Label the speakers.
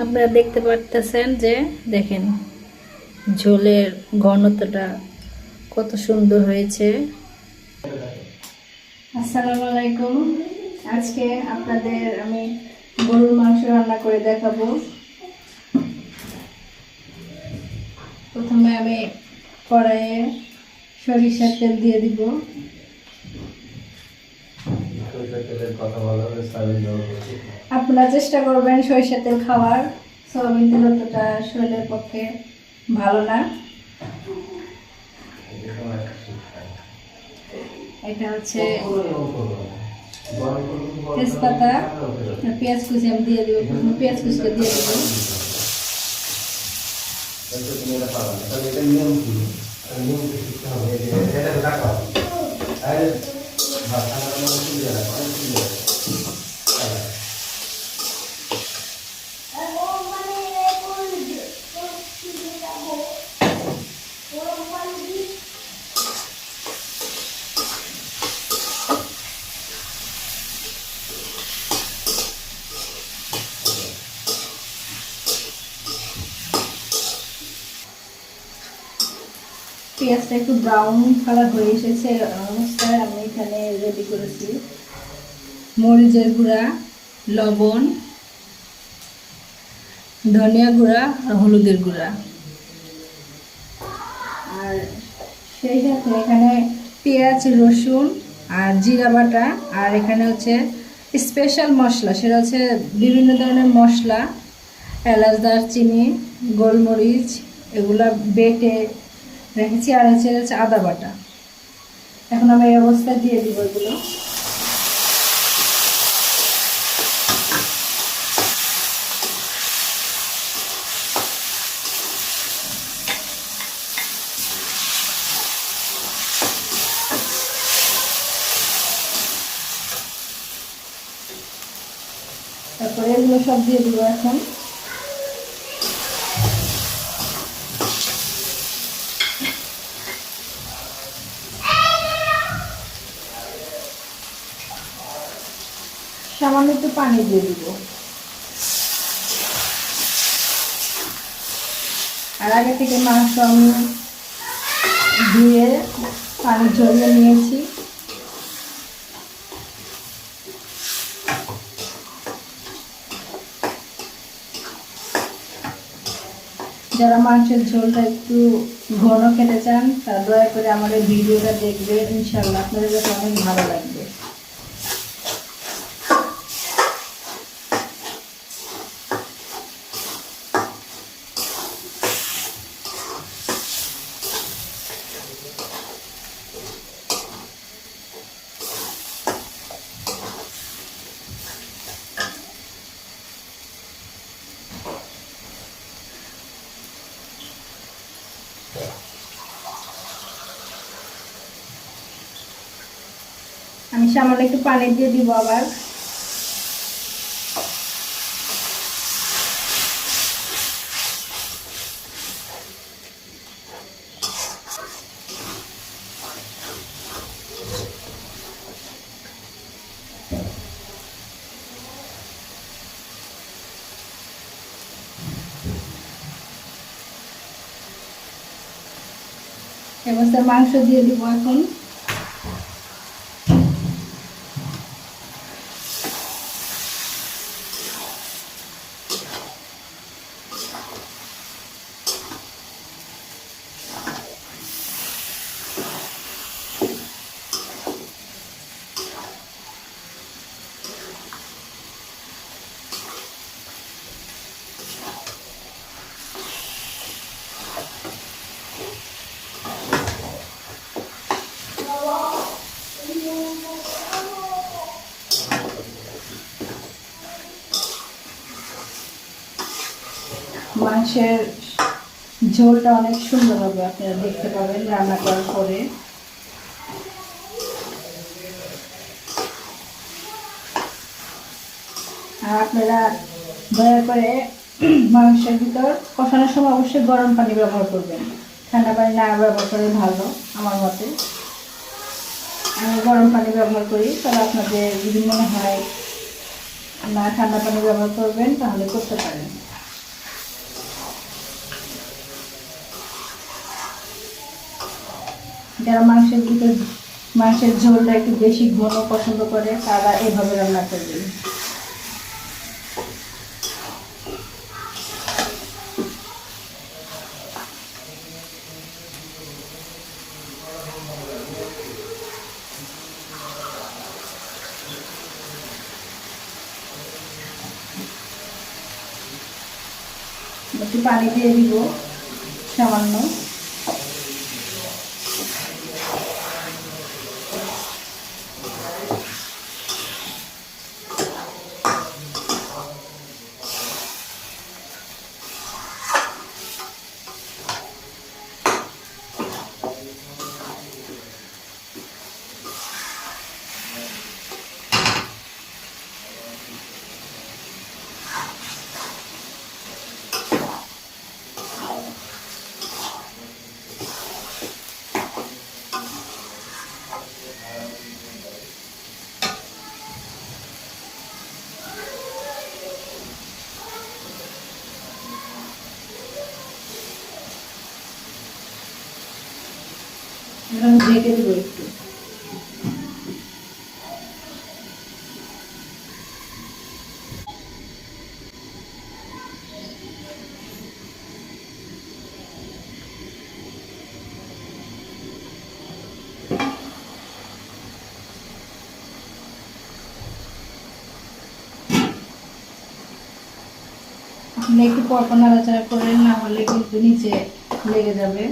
Speaker 1: আপনারা দেখতে পারতেছেন যে, দেখেন, ঝোলের ঘনত্বটা কত সুন্দর হয়েছে। আসসালামু আলাইকুম। আজকে আপনাদের আমি গরুর মাংস রান্না করে দেখাবো। প্রথমে আমি কড়াইয়ে সরিষার তেল দিয়ে দিব। আপনারা চেষ্টা করবেন সরিষার তেল খাওয়ার সয়াবিন তেল অতটা শরীরের পক্ষে ভালো না। এটা হচ্ছে তেজপাতা। পেঁয়াজ কুচি আমি দিয়ে দেবো পেঁয়াজ কুচিটা দিয়ে দেবো
Speaker 2: তাহলে তুমি এটা পারো না। তাহলে এটা নিয়ম কি? আর নিয়মটা শিখতে হবে। এই যে এটা রাখো। আরে, ভাত ঠান্ডা করে তুলে রাখো। অনেক তুলে রাখো। আরে,
Speaker 1: পেঁয়াজটা একটু ব্রাউন কালার হয়ে এসেছে অবস্থায় আমি এখানে রেডি করেছি। মরিচের গুঁড়া, লবণ, ধনিয়া গুঁড়া আর হলুদের গুঁড়া। আর সেই সাথে এখানে পেঁয়াজ, রসুন আর জিরা বাটা, আর এখানে হচ্ছে স্পেশাল মশলা, সেটা হচ্ছে বিভিন্ন ধরনের মশলা, এলাচ, দারচিনি, গোলমরিচ, এগুলা বেটে রেখেছি আর হচ্ছে হচ্ছে আদা বাটা। এখন আমি এই অবস্থায় দিয়ে দিব এগুলো। তারপরে এগুলো সব দিয়ে দিব এখন। সামান্য একটু পানি দিয়ে দিব। আর আগে থেকে মাংস আমি ধুয়ে পানি ঝরিয়ে নিয়েছি। যারা মাংসের ঝোলটা একটু ঘন খেতে চান, তারা দয়া করে আমার এই ভিডিওটা দেখবে ইনশাল্লাহ আপনাদের কাছে অনেক ভালো লাগবে। আমি সামান্য একটু পানি দিয়ে দিব আবার। এবার মাংস দিয়ে দিব এখন। মাংসের ঝোলটা অনেক সুন্দর হবে, আপনারা দেখতে পাবেন রান্না করার পরে। আর আপনারা দয়া করে মাংসের ভিতর কষানোর সময় অবশ্যই গরম পানি ব্যবহার করবেন। ঠান্ডা পানি না ব্যবহার করে ভালো, আমার মতে। আমি গরম পানি ব্যবহার করি, তাহলে আপনাদের যদি মনে হয় না ঠান্ডা পানি ব্যবহার করবেন, তাহলে করতে পারেন। যারা মাংসের ভিতর, মাংসের ঝোলটা একটু বেশি ঘন পছন্দ করে, তারা এভাবে রান্না করবেন একটু পানি দিয়ে দিব, সামান্য। এরকম ঢেকে দেবো একটু। একটু পরপর নাড়াচাড়া না হলে কিন্তু নিচে লেগে যাবে।